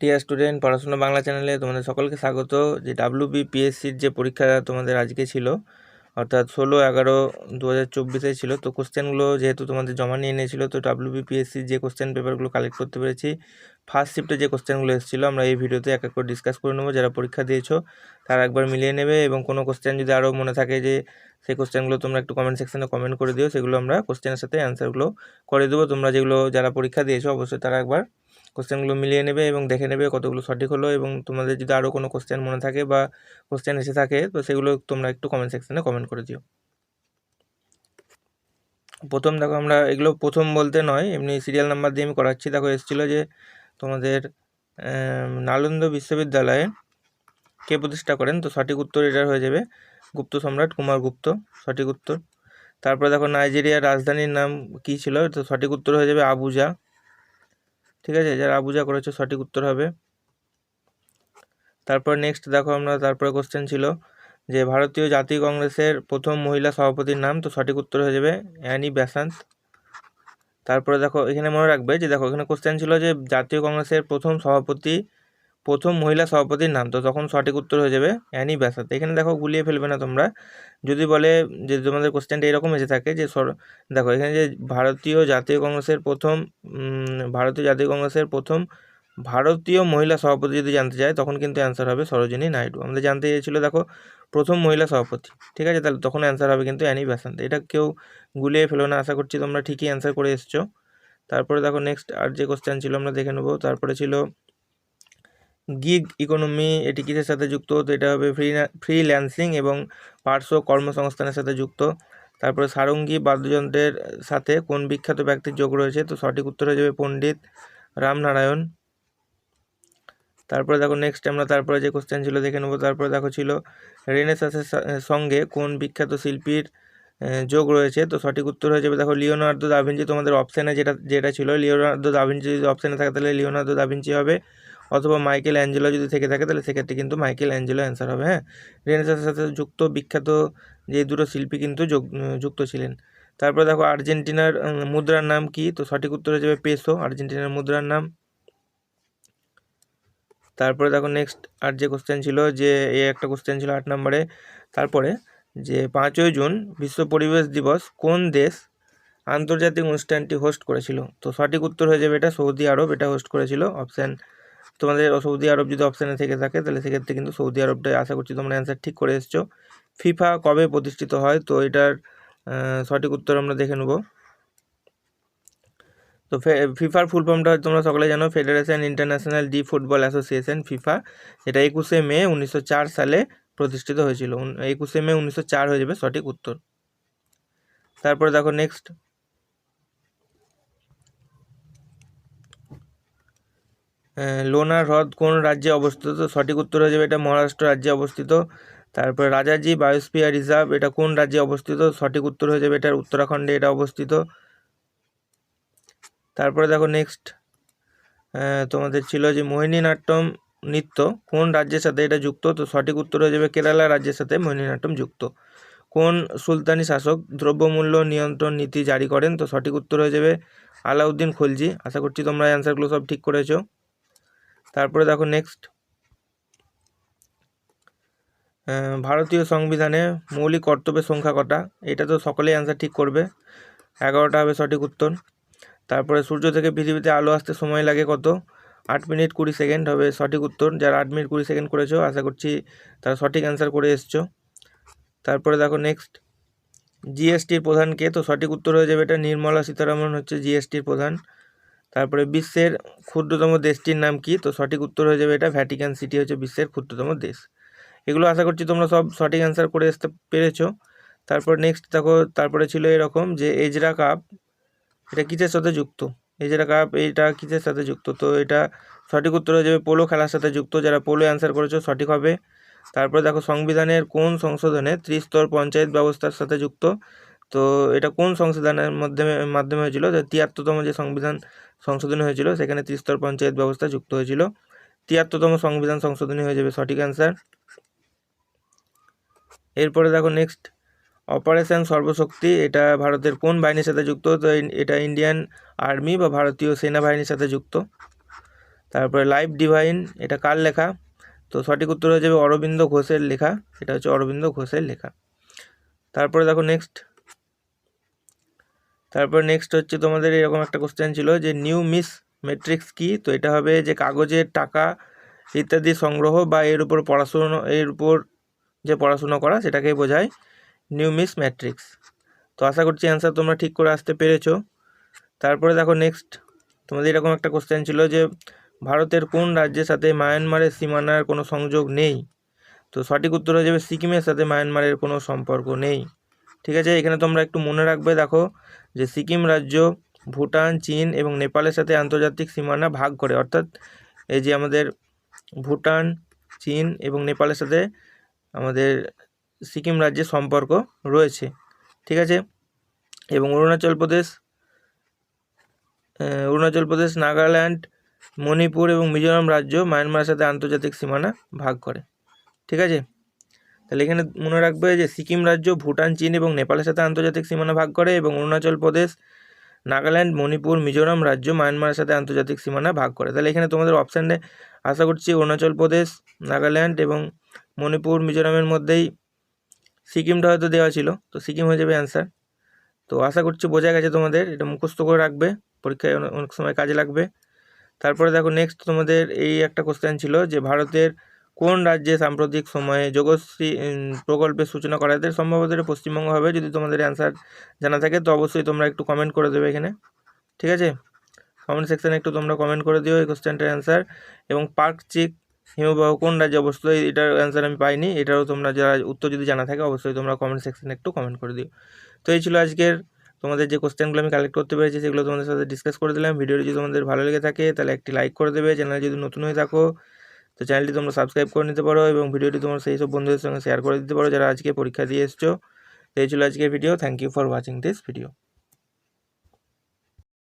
Dear student পড়াশোনা বাংলা চ্যানেলে তোমাদের সকলকে স্বাগত। যে ডাব্লিউ বিপিএসসির যে পরীক্ষা তোমাদের আজকে ছিল, অর্থাৎ ষোলো এগারো দু হাজার চব্বিশে ছিল, তো কোশ্চেনগুলো যেহেতু তোমাদের জমা নিয়ে নিয়েছিল, তো ডাব্লিউ বিপিএসসির যে কোশ্চেন পেপারগুলো কালেক্ট করতে পেরেছি ফার্স্ট শিফটে যে কোশ্চেনগুলো এসেছিল, আমরা এই ভিডিওতে এক এক করে ডিসকাস করে নেব, যারা পরীক্ষা দিয়েছ, তারা একবার মিলিয়ে নেবে এবং কোনো কোশ্চেন যদি আরও মনে থাকে যে সেই কোশ্চেনগুলো তোমরা একটু কমেন্ট সেকশনে কমেন্ট করে দিও, সেগুলো আমরা কোশ্চেনের সাথে অ্যান্সারগুলো করে দেবো। তোমরা যেগুলো যারা পরীক্ষা দিয়েছ, অবশ্যই তারা একবার কোশ্চেনগুলো মিলিয়ে নেবে এবং দেখে নেবে কতগুলো সঠিক হলো এবং তোমাদের যদি আরও কোনো কোশ্চেন মনে থাকে বা কোশ্চেন এসে থাকে, তো সেগুলো তোমরা একটু কমেন্ট সেকশানে কমেন্ট করে দিও। প্রথম দেখো আমরা এগুলো প্রথম বলতে নয়, এমনি সিরিয়াল নাম্বার দিয়ে আমি করাচ্ছি। দেখো এসেছিল যে তোমাদের নালন্দ বিশ্ববিদ্যালয়ে কে প্রতিষ্ঠা করেন? তো সঠিক উত্তর এটার হয়ে যাবে গুপ্ত সম্রাট কুমার গুপ্ত, সঠিক উত্তর। তারপরে দেখো নাইজেরিয়ার রাজধানীর নাম কী ছিল? তো সঠিক উত্তর হয়ে যাবে আবুজা। ঠিক আছে? যারা আবুজা করেছে, সঠিক উত্তর হবে। তারপর নেক্সট দেখো আমরা, তারপরে কোশ্চেন ছিল যে, ভারতীয় জাতীয় কংগ্রেসের প্রথম মহিলা সভাপতির নাম, তো সঠিক উত্তর হয়ে যাবে অ্যানি ব্যাসান্ত। তারপরে দেখো, এখানে মনে রাখবে যে, দেখো, এখানে কোশ্চেন ছিল যে, জাতীয় কংগ্রেসের প্রথম সভাপতি প্রথম মহিলা সভাপতির নাম, তো তখন সঠিক উত্তর হয়ে যাবে অ্যানি ব্যাসাত এখানে দেখো গুলিয়ে ফেলবে না তোমরা। যদি বলে যে তোমাদের কোশ্চেনটা এরকম এসে থাকে যে সর দেখো, এখানে যে ভারতীয় জাতীয় কংগ্রেসের প্রথম ভারতীয় জাতীয় কংগ্রেসের প্রথম ভারতীয় মহিলা সভাপতি যদি জানতে চায়, তখন কিন্তু অ্যান্সার হবে সরোজিনী নাইডু। আমাদের জানতে চেয়েছিলো, দেখো, প্রথম মহিলা সভাপতি। ঠিক আছে, তাহলে তখন অ্যান্সার হবে কিন্তু অ্যানি ব্যাসান্ত এটা কেউ গুলিয়ে ফেলো না, আশা করছি তোমরা ঠিকই অ্যান্সার করে এসছো। তারপরে দেখো নেক্সট আর যে কোশ্চেন ছিল আমরা দেখে নেব। তারপরে ছিল গিগ ইকোনমি এটি কিসের সাথে যুক্ত? তো এটা হবে ফ্রি ফ্রিল্যান্সিং এবং পার্শ্ব কর্মসংস্থানের সাথে যুক্ত। তারপরে সারঙ্গী বাদ্যযন্ত্রের সাথে কোন বিখ্যাত ব্যক্তির যোগ রয়েছে? তো সঠিক উত্তর হয়ে যাবে পণ্ডিত রামনারায়ণ। তারপরে দেখো নেক্সট আমরা তারপরে যে কোশ্চেন ছিল দেখে নেব। তারপরে দেখো ছিল রেনেসাসের সঙ্গে কোন বিখ্যাত শিল্পীর যোগ রয়েছে? তো সঠিক উত্তর হয়ে যাবে দেখো লিওনার্দো দাভিঞ্চি তোমাদের অপশানে যেটা যেটা ছিল, লিওনার্দো দাভিঞ্চি যদি অপশানে থাকে তাহলে লিওনার্দো দাভিঞ্চি হবে। অথবা মাইকেল অ্যাঞ্জেলো যদি থেকে থাকে, তাহলে সেক্ষেত্রে কিন্তু মাইকেল অ্যাঞ্জেলো অ্যান্সার হবে হ্যাঁ? রেনেসাসের সাথে যুক্ত, বিখ্যাত যে দুটো শিল্পী কিন্তু যুক্ত ছিলেন। তারপরে দেখো, আর্জেন্টিনার মুদ্রার নাম কি? তো সঠিক উত্তর হয়ে যাবে পেসো, আর্জেন্টিনার মুদ্রার নাম। তারপরে দেখো নেক্সট আর যে কোশ্চেন ছিল যে এই একটা কোশ্চেন ছিল আট নম্বরে। তারপরে যে, পাঁচই জুন, বিশ্ব পরিবেশ দিবস কোন দেশ আন্তর্জাতিক অনুষ্ঠানটি হোস্ট করেছিল? তো সঠিক উত্তর হয়ে যাবে এটা সৌদি আরব, এটা হোস্ট করেছিল অপশান তোমাদের সৌদি আরব যদি অপশানে থেকে থাকে, তাহলে সেক্ষেত্রে কিন্তু সৌদি আরবটাই আশা করছি তোমরা অ্যান্সার ঠিক করে এসছো। ফিফা কবে প্রতিষ্ঠিত হয়? তো এটার সঠিক উত্তর আমরা দেখে নেব। তো ফিফার ফুল ফর্মটা তোমরা সকলে জানো federation international de football association FIFA এটা একুশে মে উনিশশো চার সালে প্রতিষ্ঠিত হয়েছিল। একুশে মে উনিশশো চার হয়ে যাবে সঠিক উত্তর। তারপরে দেখো নেক্সট লোনা হ্রদ কোন রাজ্যে অবস্থিত? সঠিক উত্তর হয়ে যাবে এটা মহারাষ্ট্র রাজ্যে অবস্থিত। তারপরে রাজাজি বায়োস্পিয়ার রিজার্ভ, এটা কোন রাজ্যে অবস্থিত? সঠিক উত্তর হয়ে যাবে এটা উত্তরাখণ্ডে এটা অবস্থিত। তারপরে দেখো নেক্সট তোমাদের ছিল যে মোহিনীনাট্যম নৃত্য, কোন রাজ্যের সাথে এটা যুক্ত? তো সঠিক উত্তর হয়ে যাবে কেরালা রাজ্যের সাথে মোহিনীনাট্যম যুক্ত। কোন সুলতানি শাসক দ্রব্যমূল্য নিয়ন্ত্রণ নীতি জারি করেন? তো সঠিক উত্তর হয়ে যাবে আলাউদ্দিন খলজি। আশা করছি তোমরা অ্যান্সারগুলো সব ঠিক করেছ। তারপরে দেখো নেক্সট ভারতীয় সংবিধানে মৌলিক কর্তব্যের সংখ্যা কটা? এটা তো সকলেই অ্যান্সার ঠিক করবে। এগারোটা হবে সঠিক উত্তর। তারপরে সূর্য থেকে পৃথিবীতে আলো আসতে সময় লাগে কত? আট মিনিট কুড়ি সেকেন্ড হবে সঠিক উত্তর। যারা আট মিনিট কুড়ি সেকেন্ড করেছ, আশা করছি তারা সঠিক অ্যান্সার করে এসছো। তারপরে দেখো নেক্সট জিএসটির প্রধান কে? তো সঠিক উত্তর হয়ে যাবে এটা নির্মলা সীতারামন, হচ্ছে জিএসটির প্রধান। তারপরে বিশ্বের ক্ষুদ্রতম দেশটির নাম কি? তো সঠিক উত্তর হয়ে যাবে এটা ভ্যাটিকান সিটি হচ্ছে বিশ্বের ক্ষুদ্রতম দেশ। এগুলো আশা করছি তোমরা সব সঠিক অ্যান্সার করে আসতে পেরেছ। তারপর নেক্সট দেখো, তারপরে ছিল এরকম যে এজরা কাপ এটা কিসের সাথে যুক্ত? এজরা কাপ এটা কিসের সাথে যুক্ত? তো এটা সঠিক উত্তর হয়ে যাবে পোলো খেলার সাথে যুক্ত। যারা পোলো অ্যান্সার করেছ সঠিক হবে। তারপরে দেখো সংবিধানের কোন সংশোধনে ত্রিস্তর পঞ্চায়েত ব্যবস্থার সাথে যুক্ত? তো এটা কোন সংশোধনের মাধ্যমে মাধ্যমে হয়েছিল? তিয়াত্তরতম যে সংবিধান সংশোধনী হয়েছিল। সেখানে ত্রিস্তর পঞ্চায়েত ব্যবস্থা যুক্ত হয়েছিল। তিয়াত্তরতম সংবিধান সংশোধনী হয়ে যাবে সঠিক অ্যান্সার এরপরে দেখো নেক্সট অপারেশন সর্বশক্তি, এটা ভারতের কোন বাহিনীর সাথে যুক্ত? তো এটা ইন্ডিয়ান আর্মি বা ভারতীয় সেনাবাহিনীর সাথে যুক্ত। তারপরে লাইফ ডিভাইন এটা কার লেখা? তো সঠিক উত্তর হয়ে যাবে অরবিন্দ ঘোষের লেখা। এটা হচ্ছে অরবিন্দ ঘোষের লেখা। তারপরে দেখো নেক্সট তারপর নেক্সট হচ্ছে তোমাদের এরকম একটা কোশ্চেন ছিল যে নিউ মিস ম্যাট্রিক্স কি? তো এটা হবে যে কাগজের টাকা ইত্যাদি সংগ্রহ বা এর উপর পড়াশুনো, এর উপর যে পড়াশুনো করা সেটাকেই বোঝায় নিউ মিস ম্যাট্রিক্স তো আশা করছি অ্যান্সার তোমরা ঠিক করে আসতে পেরেছ। তারপরে দেখো নেক্সট তোমাদের এরকম একটা কোশ্চেন ছিল যে ভারতের কোন রাজ্যের সাথে মায়ানমারের সীমানার কোনো সংযোগ নেই? তো সঠিক উত্তর হয়ে যাবে সিকিমের সাথে মায়ানমারের কোনো সম্পর্ক নেই। ঠিক আছে? এখানে তোমরা একটু মনে রাখবে, দেখো, যে সিকিম রাজ্য, ভুটান, চীন এবং নেপালের সাথে আন্তর্জাতিক সীমানা ভাগ করে, অর্থাৎ এই যে আমাদের ভুটান, চীন এবং নেপালের সাথে আমাদের সিকিম রাজ্যের সম্পর্ক রয়েছে, ঠিক আছে? এবং অরুণাচল প্রদেশ অরুণাচল প্রদেশ, নাগাল্যান্ড, মণিপুর এবং মিজোরাম রাজ্য মায়ানমারের সাথে আন্তর্জাতিক সীমানা ভাগ করে, ঠিক আছে? তাহলে এখানে মনে রাখবে যে সিকিম রাজ্য, ভুটান, চীন এবং নেপালের সাথে আন্তর্জাতিক সীমানা ভাগ করে এবং অরুণাচল প্রদেশ, নাগাল্যান্ড, মণিপুর, মিজোরাম রাজ্য, মায়ানমারের সাথে আন্তর্জাতিক সীমানা ভাগ করে। তাহলে এখানে তোমাদের অপশানে আশা করছি অরুণাচল প্রদেশ, নাগাল্যান্ড এবং মণিপুর, মিজোরামের মধ্যেই সিকিমটা হয়তো দেওয়া ছিল। তো সিকিম হয়ে যাবে অ্যান্সার তো আশা করছি বোঝা গেছে তোমাদের, এটা মুখস্থ করে রাখবে, পরীক্ষায় অনেক সময় কাজে লাগবে। তারপরে দেখো নেক্সট তোমাদের এই একটা কোশ্চেন ছিল যে ভারতের কোন রাজ্যে সাম্প্রতিক সময়ে যোগশ্রী প্রকল্পের সূচনা করা যায় সম্ভবত এটা পশ্চিমবঙ্গ হবে, যদি তোমাদের অ্যান্সার জানা থাকে, তো অবশ্যই তোমরা একটু কমেন্ট করে দেবে এখানে। ঠিক আছে? কমেন্ট সেকশানে একটু তোমরা কমেন্ট করে দিও এই কোশ্চেনটার অ্যান্সার এবং পার্ক চিক হিমবাহ, কোন রাজ্যে অবস্থিত, এটার অ্যান্সার আমি পাইনি, এটারও তোমরা যারা উত্তর যদি জানা থাকে, অবশ্যই তোমরা কমেন্ট সেকশানে একটু কমেন্ট করে দিও। তো এই ছিল আজকের, তোমাদের যে কোশ্চেনগুলো আমি কালেক্ট করতে পেরেছি, সেগুলো তোমাদের সাথে ডিসকাস করে দিলাম। ভিডিওটি যদি তোমাদের ভালো লেগে থাকে, তাহলে একটি লাইক করে দেবে। চ্যানেলে যদি নতুন হয়ে থাকো তো চ্যানেলটি তোমরা সাবস্ক্রাইব করে নিতে পারো এবং ভিডিওটি তোমরা সেই সব বন্ধুদের সঙ্গে শেয়ার করে দিতে পারো যারা আজকে পরীক্ষা দিয়ে এসছো। তো এই ছিল আজকের video thank you for watching this video